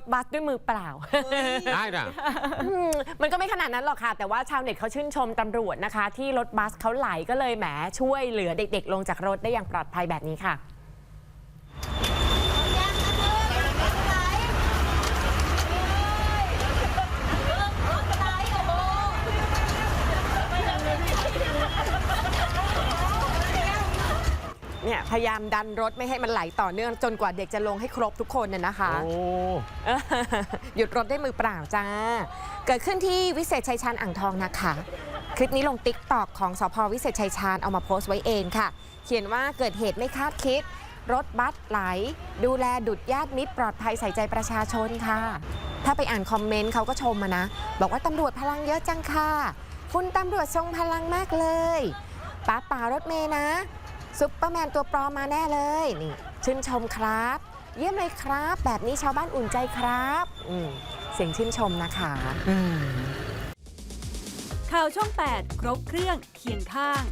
ถบัสด้วยมือเปล่า ได้นะ อืมมันก็ไม่ขนาดนั้นหรอกค่ะ แต่ว่าชาวเน็ตเขาชื่นชมตำรวจนะคะ ที่รถบัสเขาไหลก็เลยแหมช่วยเหลือเด็กๆ ลงจากรถได้อย่างปลอดภัยแบบนี้ค่ะ เนี่ยพยายามดันรถไม่ให้มันไหลต่อเนื่องจนกว่าเด็กจะลงให้ครบทุกคนน่ะนะคะ โอ้เออหยุดรถด้วยมือเปล่าจ้า เกิดขึ้นที่วิเศษชัยชาญอ่างทองนะคะ คลิปนี้ลงติ๊กตอกของสพวิเศษชัยชาญเอามาโพสต์ไว้เองค่ะ เขียนว่าเกิดเหตุไม่คาดคิด รถบัสไหล ดูแลดุดญาติมิตรปลอดภัยใส่ใจประชาชนค่ะ ถ้าไปอ่านคอมเมนต์เขาก็ชมมานะ บอกว่าตำรวจพลังเยอะจังค่ะ คุณตำรวจทรงพลังมากเลยป้าป่ารถเมย์นะ ซุปเปอร์แมนตัวปลอมมาแน่เลยนี่ชื่นชมครับ เยี่ยมเลยครับ แบบนี้ชาวบ้านอุ่นใจครับอืมเสียงชื่นชมนะคะข่าวช่อง 8 ครบเครื่องเคียงข้าง